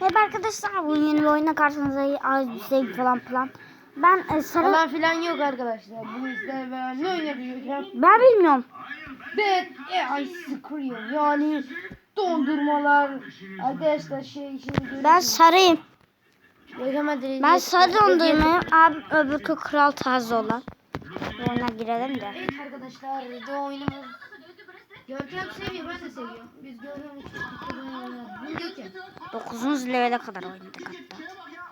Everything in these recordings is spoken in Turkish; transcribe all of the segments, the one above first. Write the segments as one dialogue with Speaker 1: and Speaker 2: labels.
Speaker 1: Merhaba arkadaşlar bugün yeni bir oyuna karşınızdayım. Aziz'deyim falan falan. Ben e, sarı...
Speaker 2: Falan filan yok arkadaşlar. Bu işte ben ne oynayacağım?
Speaker 1: Ben bilmiyorum.
Speaker 2: Dead Ice Cream yani dondurmalar. Arkadaşlar şey şey.
Speaker 1: Ben sarıyım. Ben sarı dondurmayım. Abim öbürkü kral tarzı olan. Bu oyuna girelim de.
Speaker 2: Evet arkadaşlar video oyunumuz. Görkem seviyor ben de seviyorum. Biz Görkem için Bu Görkem.
Speaker 1: 9. levele kadar oynadık hatta.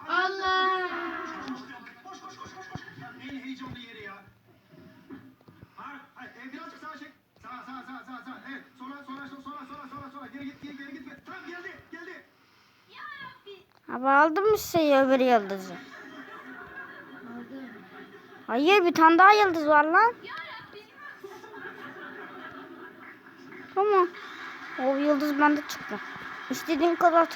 Speaker 2: Allah.
Speaker 3: Ya.
Speaker 1: Abi aldın mı şeyi öbür yıldızı? Hayır bir tane daha yıldız var lan. Tamam. O yıldız bende çıktı. İstediğin kadar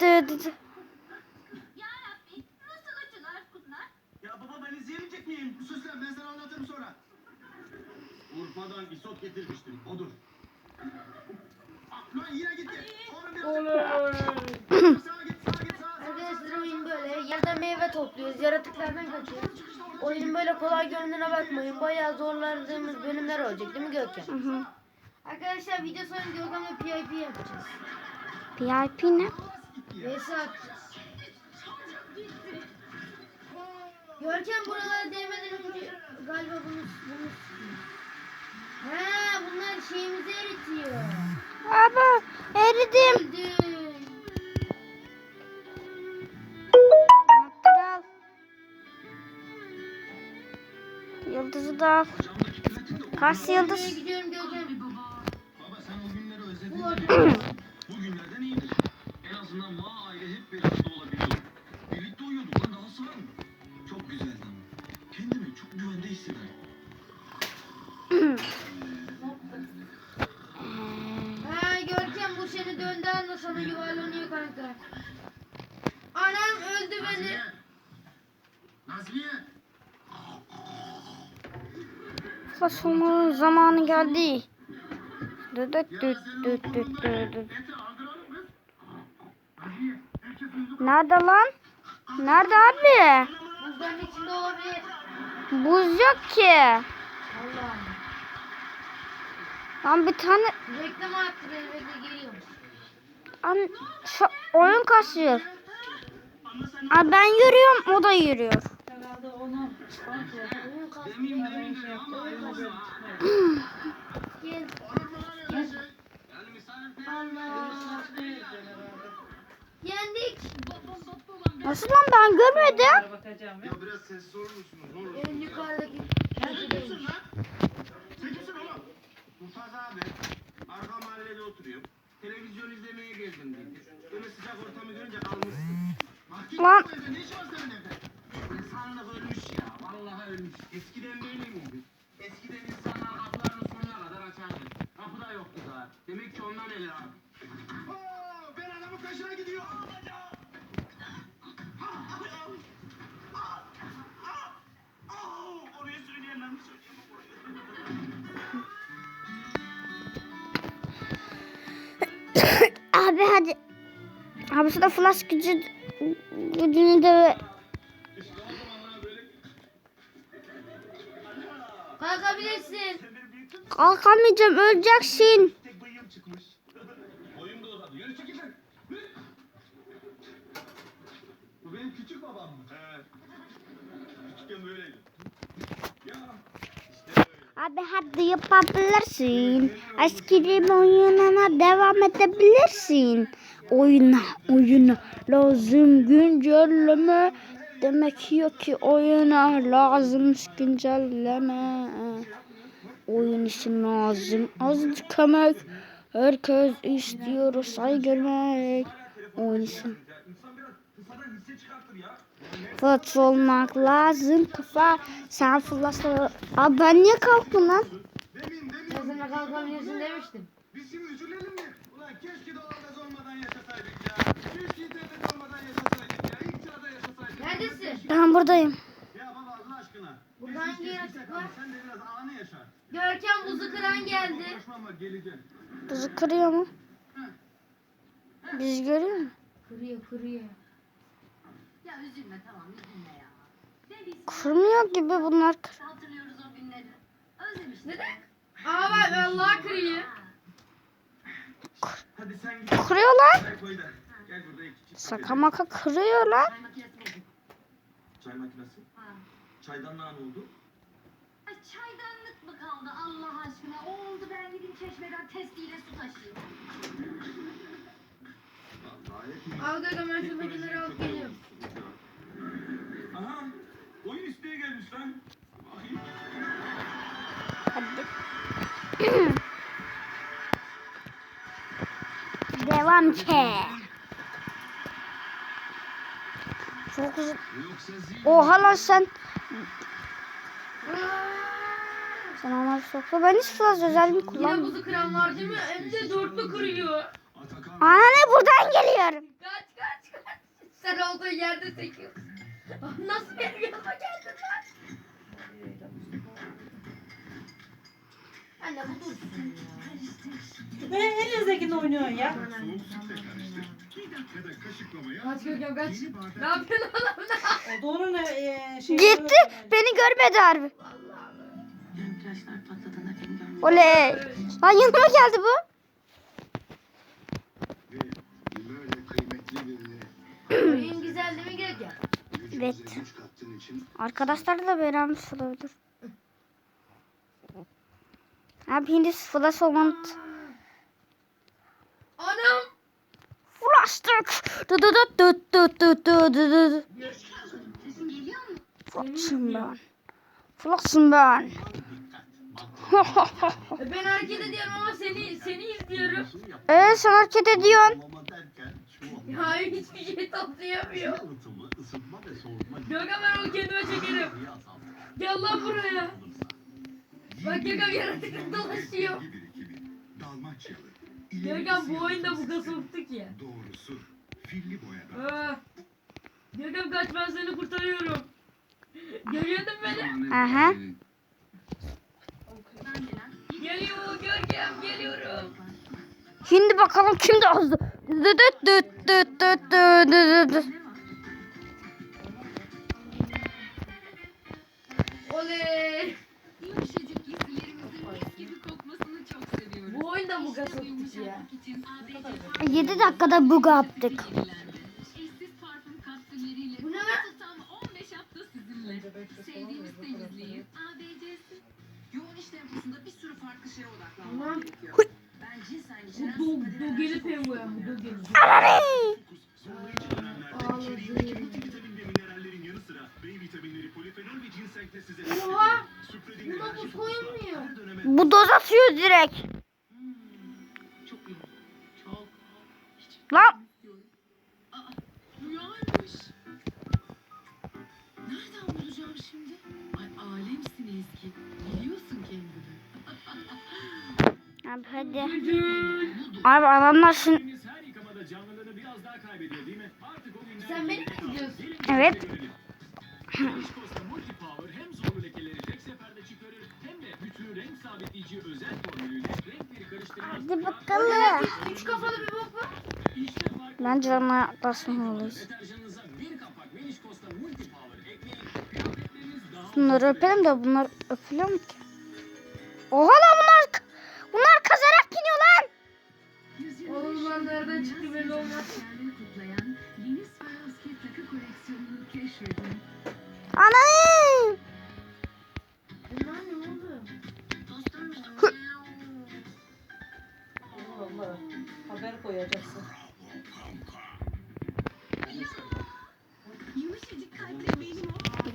Speaker 1: düt düt.
Speaker 3: Ya baba ben izleyemeyecek miyim? Süslen, ben sana anlatırım sonra. Urfa'dan isot getirmiştim, odur. Ah, Lan yine gitti. Oğlum birazcık. Sağa git, sağa git, sağa.
Speaker 2: Arkadaşlar oyun böyle. Yerden meyve topluyoruz. Yaratıklardan kaçıyoruz. Oyunun böyle kolay göründüğüne bakmayın. Bayağı zorlandığımız bölümler olacak değil mi Görkem?
Speaker 1: Hı hı.
Speaker 2: Arkadaşlar video sonu Görkem'le PIP yapacağız.
Speaker 1: PIP ne?
Speaker 2: VS atacağız. Görkem buralara değmeden önce galiba bunu bunu Ha bunlar şeyimizi eritiyor.
Speaker 1: Abi eridim.
Speaker 2: Öldüm.
Speaker 3: güvende hissederim.
Speaker 2: Ha Görkem bu seni döndü sana yuvarlanıyor kanka. Anam öldü beni.
Speaker 3: Nazmiye.
Speaker 1: Fasulun zamanı geldi. Düt düt düt düt. Nerede lan? Nerede abi?
Speaker 2: Buzların içinde olabilir.
Speaker 1: Buz yok ki.
Speaker 2: Allah'ım.
Speaker 1: Lan bir tane
Speaker 2: Reklam attı bekle geliyorum.
Speaker 1: an, şu oyun kasıyor. Abi ben yürüyorum o da yürüyor.
Speaker 2: Gel.
Speaker 3: Misafir
Speaker 2: Allah. Yendik.
Speaker 1: Nasıl lan ben görmedim.
Speaker 3: Ya biraz sessiz olur musunuz? Ne olur.
Speaker 2: En yukarıdaki.
Speaker 3: Sen kimsin lan? Sen kimsin oğlum? Mufaz abi. Arka mahallede oturuyor. Televizyon izlemeye geldim dedi. Böyle sıcak ortamı görünce kalmışsın. Evde ne iş var senin evde? İnsanlık ölmüş ya. Vallahi ölmüş. Eskiden böyle miydi? Eskiden insanlar kapılarını sonuna kadar açardı. Kapı da yoktu daha. Demek ki ondan eli abi. Oo, ben adamın kaşına gidiyor. Oraya söyleyemem. Söyleyemem.
Speaker 1: Abi hadi. Abi şurada flash gücü gücünü de
Speaker 2: Kalkabilirsin.
Speaker 1: kalkamayacağım öleceksin.
Speaker 3: Bu benim küçük babam mı? He. Küçükken böyleydi. Ya. İşte böyle.
Speaker 1: Abi hadi yapabilirsin. Askeri oyununa devam edebilirsin. Oyuna, oyuna lazım güncelleme. Demek yok ki oyuna lazım güncelleme. Oyun için lazım azıcık emek. Herkes istiyor say görmek. Oyun için. Fıt olmak lazım kafa. Sen fırlasana. Abi ben niye kalktım lan?
Speaker 3: Demin
Speaker 2: kalkabilirsin demiştim.
Speaker 3: Biz şimdi üzülelim mi? Ulan keşke doğalgaz olmadan yaşasaydık ya. Keşke internet olmadan yaşasaydık ya. İlk çağda yaşasaydık.
Speaker 2: Neredesin?
Speaker 1: Ben buradayım.
Speaker 3: Ya baba Allah aşkına.
Speaker 2: Burada
Speaker 3: Biz
Speaker 2: hangi
Speaker 3: hiç
Speaker 2: yaratık
Speaker 3: geçmişte
Speaker 2: var?
Speaker 3: kaldık. Sen de biraz anı yaşa.
Speaker 2: Görkem buzu kıran geldi.
Speaker 1: Bizi kırıyor mu? Biz görüyor mu?
Speaker 2: Kırıyor kırıyor.
Speaker 4: Ya üzülme tamam üzülme ya.
Speaker 1: Kırmıyor gibi bunlar. kır-
Speaker 4: hatırlıyoruz o günleri. Özlemiştik.
Speaker 2: Neden? Aa bak Allah kırıyor.
Speaker 3: Hadi sen git.
Speaker 1: Kırıyor lan.
Speaker 3: Çay koy da. Gel burada iki çift
Speaker 1: Saka maka kırıyor lan.
Speaker 4: Çay makinesi. Ha.
Speaker 3: Çaydan ne oldu?
Speaker 4: Ay çaydanlık mı kaldı Allah aşkına? O oldu ben gideyim çeşmeden testiyle su taşıyayım.
Speaker 3: Vallahi hepimiz
Speaker 2: Al Görkem ben şuradakileri
Speaker 3: teknolojinin
Speaker 2: alıp geliyorum.
Speaker 3: Aha. Oyun isteğe gelmiş lan. Bakayım.
Speaker 1: Hadi. Devam ki. Çok
Speaker 3: zil.
Speaker 1: Oha lan sen. Sen ama soktu. Ben hiç flash özelliği
Speaker 2: Yine
Speaker 1: kullanmıyorum.
Speaker 2: buzu kıran var değil mi? Hem de dörtlü kırıyor.
Speaker 1: Ana ne buradan geliyorum.
Speaker 2: Kaç kaç kaç. Sen olduğun yerde sekiyorsun. Nasıl bir yanıma geldin lan? Anne bu dursun ya.
Speaker 5: Ne elinizdekini oynuyorsun ya.
Speaker 2: Kaç görkem kaç. Ne yapıyorsun oğlum?
Speaker 5: O doğru ne e, şey.
Speaker 1: Gitti. Beni görmedi harbi. Oley. Lan yanıma geldi bu.
Speaker 2: Oyun güzelliğine gerek
Speaker 6: ya.
Speaker 1: Evet. Arkadaşlarla beraber olabilir. Abi hindi flash olmanın
Speaker 2: Anam.
Speaker 1: Flash'tık. Dı dı dı dı dı dı dı dı dı. Flash'ım ben. Flash'ım ben.
Speaker 2: E, Ben hareket ediyorum ama seni seni izliyorum.
Speaker 1: Eee sen hareket ediyorsun.
Speaker 2: Hayır hiçbir şey toplayamıyor. Görkem ben onu kendime çekerim. Gel lan buraya. Bak Gökhan yaratıkla dolaşıyor.
Speaker 6: Dalmaçyalı.
Speaker 2: Gökhan bu oyunda bu kadar soktu ki.
Speaker 6: Doğrusu filli boyadan.
Speaker 2: Ah. Gökhan kaç ben seni kurtarıyorum. Görüyordun beni.
Speaker 1: Aha.
Speaker 2: Geliyor Görkem geliyorum.
Speaker 1: Şimdi bakalım kim de azdı. Düt düt düt düt düt düt.
Speaker 2: Oley. hemen
Speaker 7: buga
Speaker 2: soktuk ya.
Speaker 1: 7 dakikada buga yaptık.
Speaker 2: Bu Bu gelip hem bu.
Speaker 6: Bu gelip.
Speaker 1: Bu doz atıyor direkt. Lan
Speaker 7: Rüyaymış. Nereden bulacağım şimdi? Ay alemsin Ezgi. Biliyorsun kendini.
Speaker 1: Abi hadi. Abi adamlar şimdi...
Speaker 3: Deniz her yıkamada canlılığını biraz daha kaybediyor değil mi? Artık o günler
Speaker 2: Sen beni mi izliyorsun?
Speaker 1: Evet.
Speaker 3: görelim. Finish Costa Multi Power hem zorlu lekeleri tek seferde çıkarır hem de bütün renk sabitleyici özel formülüyle renkleri karıştırmaz.
Speaker 1: Hadi bakalım.
Speaker 2: Üç kafalı bir bok var.
Speaker 3: İşte fark
Speaker 1: Ben canına
Speaker 3: daha
Speaker 1: Bunları öpelim de bunlar öpülüyor mu ki? Oha lan bunlar... Bunlar kazarak biniyor lan.
Speaker 2: Oğlum lan nereden çıktı belli olmaz.
Speaker 1: Anam.
Speaker 2: Bunlar ne oldu?
Speaker 4: Dostum benim.
Speaker 5: Allah haber koyacaksın.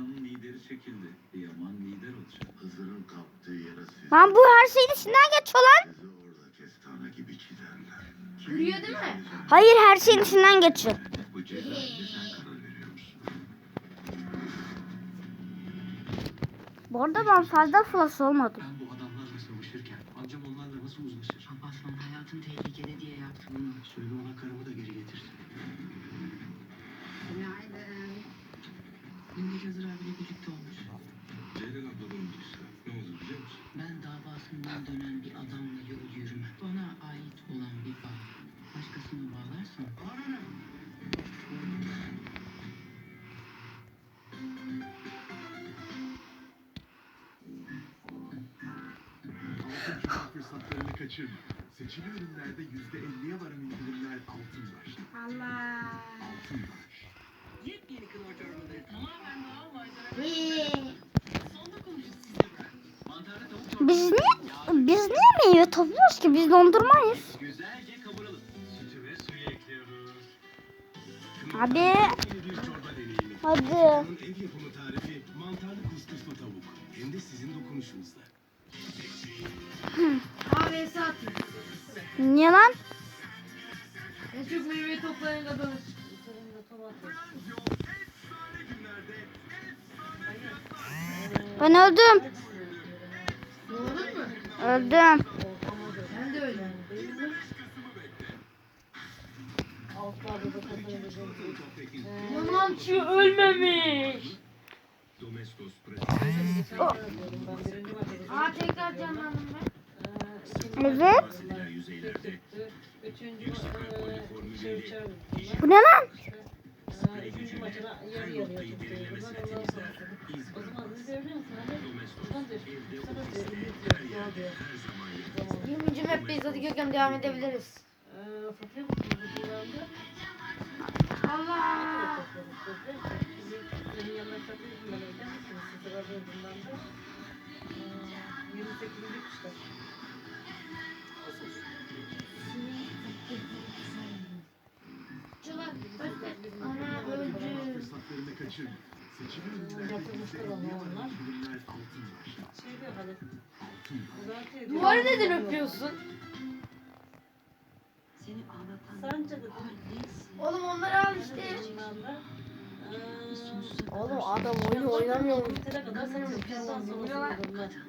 Speaker 6: Masanın lideri çekildi. Yaman lider olacak.
Speaker 8: Hızır'ın kaptığı yere siz
Speaker 1: Lan bu her şeyin içinden geçiyor lan.
Speaker 8: sizi orada kestane gibi çiğnerler.
Speaker 2: Yürüyor değil mi?
Speaker 1: Hayır her şeyin içinden geçiyor.
Speaker 8: Bu cezaevinde sen karar veriyorsun.
Speaker 1: Bu arada ben fazla flash olmadım.
Speaker 3: Ben bu adamlarla savaşırken amcam onlarla nasıl uzlaşır?
Speaker 7: Abbas'ın hayatın tehlikede diye yaptım bunu.
Speaker 3: Söyle ona karımı da
Speaker 6: fırsatlarını kaçırma. Seçili ürünlerde yüzde elliye varan indirimler altın başlı. Allah. Altın baş.
Speaker 7: Yepyeni çorbaları tamamen doğal malzeme.
Speaker 2: Hii.
Speaker 7: Sonda konuşuruz sizle ben.
Speaker 3: Mantarlı tavuk çorbası.
Speaker 1: Biz niye biz niye meyve topluyoruz ki? Biz dondurmayız.
Speaker 3: Güzelce kavuralım. Sütü ve suyu ekliyoruz.
Speaker 1: Hadi.
Speaker 6: Bunun ev yapımı tarifi mantarlı kuskuslu tavuk. Hem de sizin dokunuşunuzla.
Speaker 2: Abi Esat.
Speaker 1: Niye lan?
Speaker 2: En çok meyve.
Speaker 6: Efsane günlerde
Speaker 1: Ben öldüm.
Speaker 2: Doğru mu?
Speaker 1: Öldüm.
Speaker 2: Ben de
Speaker 5: kazanacağım.
Speaker 2: Yalancı ölmemiş. Aa tekrar canlandım ben.
Speaker 1: Evet. Bu ne lan?
Speaker 5: Zaman.
Speaker 2: 20. map'teyiz hadi Gökhan devam edebiliriz.
Speaker 5: Civarında?
Speaker 2: Allah. Ana öldü. Duvarı neden öpüyorsun?
Speaker 7: Seni ağlatan
Speaker 5: Sence de
Speaker 2: Oğlum onları al işte. Oğlum adam oyunu oynamıyor.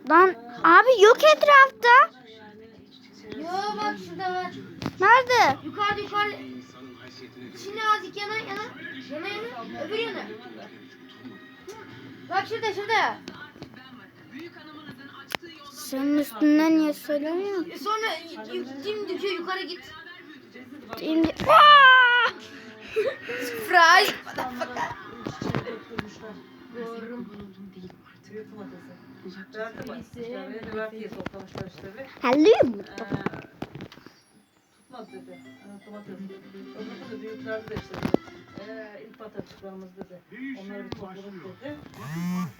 Speaker 1: Lan abi yok etrafta.
Speaker 2: Yo bak şurada var.
Speaker 1: Nerede?
Speaker 2: Yukarıda yukarıda. Şimdi azıcık yana yana. Yana yana. Öbür yana. Bak şurada şurada.
Speaker 1: Senin üstünden niye söylemiyorsun?
Speaker 2: E Sonra y- y- dimdik yukarı git.
Speaker 1: Şimdi... Aa!
Speaker 2: Surprise.
Speaker 5: Döktürmüşler.
Speaker 2: Doğru.
Speaker 5: Verdi bakmışlar. Ve de verdiye toplamışlar işte ve.
Speaker 1: Hello mu?
Speaker 5: Tutmaz dedi. Domates. Öbürkü de büyüklerdi de işte. Eee ilk bat açıklarımız dedi. Onları bir topladık dedi.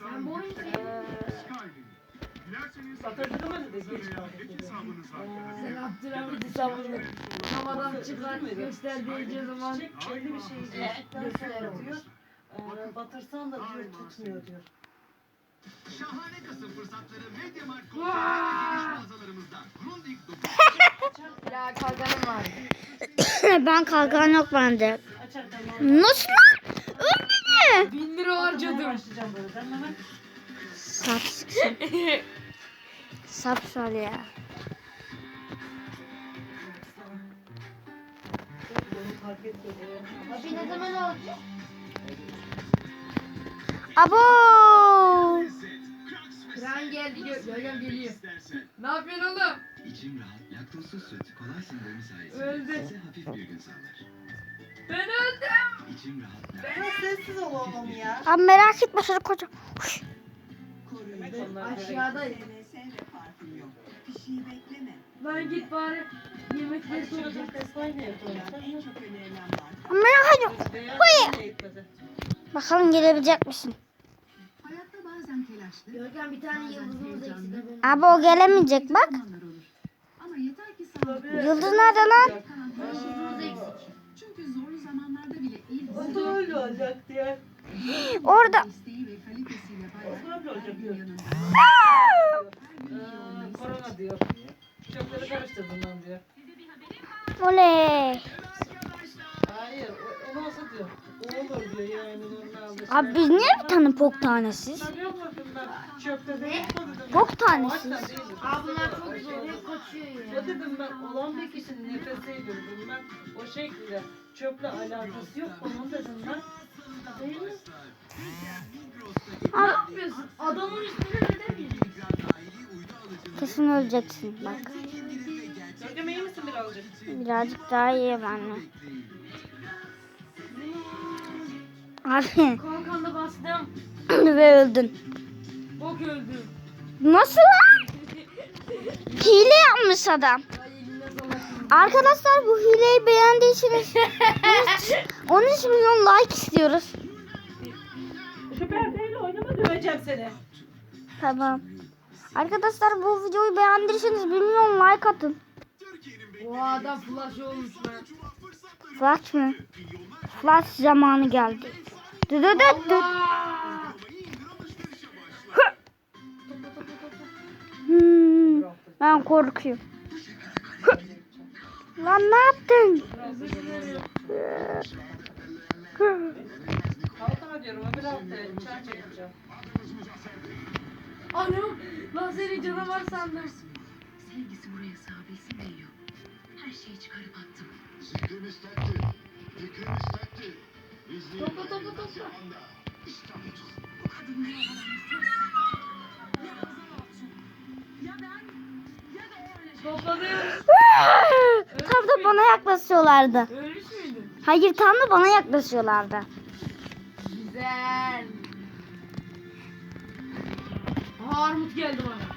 Speaker 2: Ben bu
Speaker 6: Dilerseniz
Speaker 5: Batırdık ama dedi.
Speaker 2: Sen Abdülhamid'i savundun. Havadan çıkar göster diyeceği zaman.
Speaker 5: Çiçek belli bir şey batırsan da diyor tutmuyor diyor.
Speaker 3: Şahane Kasım fırsatları Mediamarkt geniş mağazalarımızda. Grundig
Speaker 2: Ya kalkanım var.
Speaker 1: ben kalkan yok bende. Nasıl lan? Ölmedi.
Speaker 2: Bin lira harcadım.
Speaker 1: Sap sıksın. Sap şöyle ya.
Speaker 2: Abi ne zaman olacak?
Speaker 1: Abo.
Speaker 2: Kran geldi gö- Gökhan geliyor.
Speaker 6: İstersen.
Speaker 2: Ne yapıyorsun oğlum?
Speaker 3: İçim rahat, laktozsuz süt, kolay sindirimi sayesinde
Speaker 2: Öldü.
Speaker 3: size hafif bir gün sağlar.
Speaker 2: Ben öldüm.
Speaker 3: İçim rahat,
Speaker 5: Biraz sessiz ol oğlum ya.
Speaker 1: Abi merak etme şöyle koca. Huş.
Speaker 2: Aşağıdayım. Lan git bari. Yemekleri soracağım.
Speaker 1: Abi merak etme. Bakalım gelebilecek misin?
Speaker 2: Görkem bir tane yıldızımız eksik.
Speaker 1: Abi o gelemeyecek bak.
Speaker 7: Ama yeter ki sağlıklı
Speaker 1: Yıldız nerede lan?
Speaker 2: Yıldızımız eksik.
Speaker 7: Çünkü zorlu zamanlarda bile iyi
Speaker 5: O da öyle olacak diye.
Speaker 1: Orada.
Speaker 7: desteği ve kalitesiyle paylaştığı
Speaker 5: çocuk diyor. Aa, korona diyor. Çöpleri karıştırdım ben diyor.
Speaker 1: Oley.
Speaker 5: Hayır, o, o olsa diyor. O olur diyor yani normalde.
Speaker 1: Abi biz niye bir tane pok tanesiz?
Speaker 5: Ben ben çöpte değil.
Speaker 1: Pok tanesiz.
Speaker 2: Abi bunlar çok zor. Hep kaçıyor ya.
Speaker 5: Ya dedim ben olan bir kişinin nefesiydi dedim ben. O şekilde çöple alakası yok. Onun dedim ben. Değil mi?
Speaker 2: Ne yapıyorsun? Adamın üstüne neden?
Speaker 1: Kesin öleceksin bak.
Speaker 5: İyi misin birazcık?
Speaker 1: Birazcık daha iyi benimle. Abi
Speaker 2: Kalkanda bastım.
Speaker 1: ve öldün.
Speaker 2: Bok öldü.
Speaker 1: Nasıl lan? Hile yapmış adam. Arkadaşlar bu hileyi beğendiyseniz 13 milyon like istiyoruz.
Speaker 5: Şu perdeyle oynama döveceğim seni.
Speaker 1: Tamam. Arkadaşlar bu videoyu beğendiyseniz 1 milyon like atın.
Speaker 2: O adam flash olmuş lan.
Speaker 1: Flash mı? Flash zamanı geldi. Dı dı dı dı. Hmm, ben korkuyorum. Hı. Lan ne yaptın?
Speaker 5: Kalkana diyorum öbür haftaya çay çekeceğim.
Speaker 2: Anam lan seni canavar sandım.
Speaker 7: Sevgisi buraya sığabilsin diyor. Her şeyi çıkarıp attım.
Speaker 8: Zikrimiz tekti.
Speaker 2: Toplanıyoruz.
Speaker 1: tam da bana yaklaşıyorlardı.
Speaker 2: Ölmüş müydün?
Speaker 1: Hayır tam da bana yaklaşıyorlardı.
Speaker 2: Güzel. Aha armut geldi bana.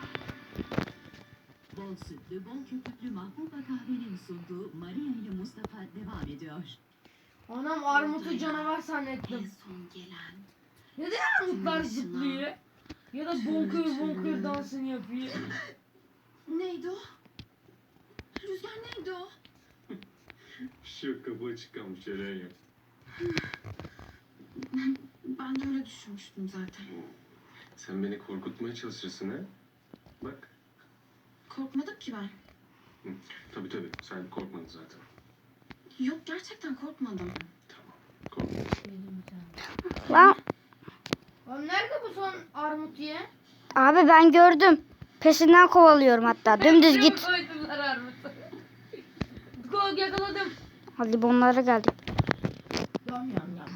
Speaker 9: Bol sütlü, bol köpüklü mahbuba kahvenin sunduğu Maria ile Mustafa devam ediyor.
Speaker 2: Anam armutu canavar zannettim. Neden armutlar zıplıyor? Ya da bonkör bonkör dansını yapıyor.
Speaker 10: Neydi o? Rüzgar neydi o?
Speaker 6: Şu kapı açık kalmış.
Speaker 10: Ben de öyle düşünmüştüm zaten.
Speaker 6: Sen beni korkutmaya çalışırsın ha? Bak.
Speaker 10: Korkmadım ki ben.
Speaker 6: Tabii tabii. Sen korkmadın zaten.
Speaker 10: Yok gerçekten korkmadım.
Speaker 6: Tamam. Korkma.
Speaker 1: Lan
Speaker 2: Lan nerede bu son armut ye?
Speaker 1: abi ben gördüm. Peşinden kovalıyorum hatta. Dümdüz git.
Speaker 2: Koydular armutu. Go yakaladım.
Speaker 1: Hadi bunlara geldik.
Speaker 2: Yam yam yam.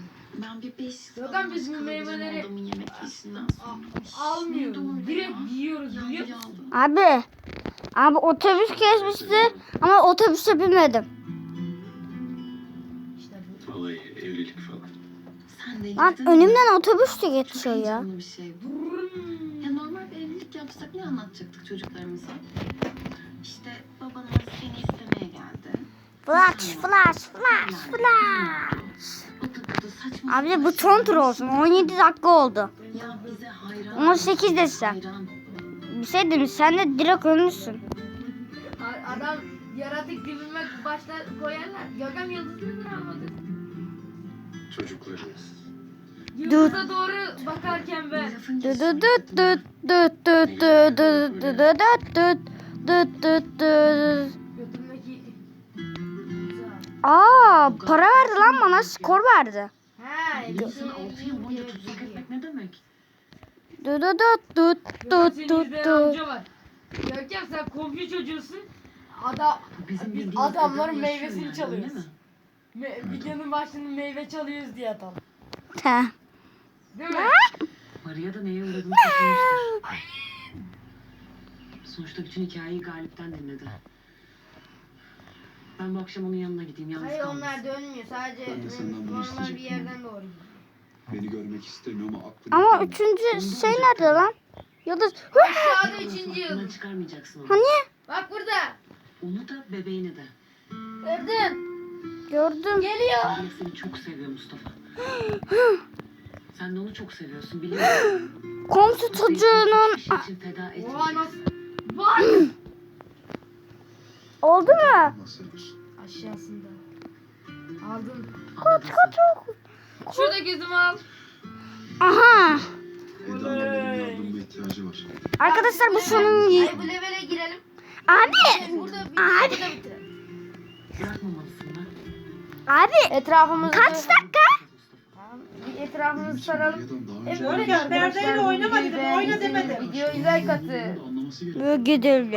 Speaker 10: Ben bir beş
Speaker 2: lan biz bu meyveleri-
Speaker 10: adamın yemek işinden sonra.
Speaker 2: Almıyoruz. Direkt
Speaker 10: ya.
Speaker 2: yiyoruz biliyor musun?
Speaker 1: Abi. Abi otobüs geçmişti ama otobüse binmedim.
Speaker 6: Evlilik falan.
Speaker 10: Sen de
Speaker 1: Lan
Speaker 10: mi?
Speaker 1: önümden otobüs de
Speaker 10: Çok
Speaker 1: geçiyor ya.
Speaker 10: heyecanlı bir şey bu. Ya normal bir evlilik yapsak ne anlatacaktık çocuklarımıza? İşte babanız seni istemeye geldi.
Speaker 1: Flash flash flash flash.
Speaker 10: Bıdı bıdı saçma
Speaker 1: Abi
Speaker 10: sapan
Speaker 1: bu son tur olsun. 17 dakika oldu.
Speaker 10: Ya bize hayran.
Speaker 1: 18 desem.
Speaker 10: Hayran.
Speaker 1: Bir şey dedim sen de direkt ölmüşsün.
Speaker 2: A- Adam yaratık dibime başlar koyarlar. Gökhan yıldızını almadı.
Speaker 6: Çocuklarımız.
Speaker 2: Yıldıza doğru bakarken
Speaker 1: dı dı dı dı dı.
Speaker 2: Götümdeki...
Speaker 1: Aa para verdi lan bana skor verdi.
Speaker 10: Bir insanı altı yıl boyunca tutsak etmek ne demek?
Speaker 2: Senin izleyen amca var. Görkem sen komşu çocuğusun. Adam,
Speaker 10: Bizim
Speaker 2: biz
Speaker 10: bildiğimiz
Speaker 2: adamların
Speaker 10: yaşıyor
Speaker 2: meyvesini
Speaker 10: yani,
Speaker 2: çalıyoruz.
Speaker 10: öyle mi?
Speaker 2: Me- videonun başında meyve çalıyoruz diye adam.
Speaker 1: Heh.
Speaker 2: Değil mi?
Speaker 7: Maria da neye uğradığını şaşırmıştır. Sonuçta bütün hikayeyi Galip'ten dinledi. Ben bu akşam onun yanına gideyim. Yalnız
Speaker 2: Hayır
Speaker 7: kalmasın.
Speaker 2: onlar dönmüyor. Sadece
Speaker 8: Ben de senden bunu
Speaker 2: normal bir
Speaker 8: isteyecektim
Speaker 2: yerden doğru gidiyor.
Speaker 8: Beni görmek istemiyor ama aklım.
Speaker 1: Ama üçüncü şey nerede lan? Yıldız.
Speaker 2: Aşağıda
Speaker 7: Ondan
Speaker 2: üçüncü
Speaker 7: sonra aklından
Speaker 2: yıl.
Speaker 7: çıkarmayacaksın onu.
Speaker 1: Hani?
Speaker 2: Bak burada.
Speaker 7: Onu da bebeğini de.
Speaker 2: Gördün.
Speaker 1: Gördüm.
Speaker 2: Geliyor.
Speaker 7: Maria seni çok seviyor Mustafa. Sen de onu çok seviyorsun biliyorum.
Speaker 1: Komşu çocuğunun
Speaker 7: Hiçbir şey için feda etmeyeceksin.
Speaker 1: oldu mu?
Speaker 2: Aşağısında. Aldın.
Speaker 7: Anladın sen.
Speaker 2: Şurada gözümü al.
Speaker 1: Aha.
Speaker 8: Eda'nın benim yardım ihtiyacı var.
Speaker 1: Arkadaşlar bu sonun...
Speaker 2: Ay bu levele girelim.
Speaker 1: Abi!
Speaker 2: Burada videoyu
Speaker 1: Abi.
Speaker 2: burada bitirelim.
Speaker 7: Bırakmamalısın lan.
Speaker 1: Abi!
Speaker 2: Etrafımızı
Speaker 1: Kaç dakika?
Speaker 2: Bir etrafımızı saralım. Evet
Speaker 5: Monika, perdeyle oynama dedim, oyna demedim.
Speaker 2: Videoyu like atın.
Speaker 1: Böyle gidelim.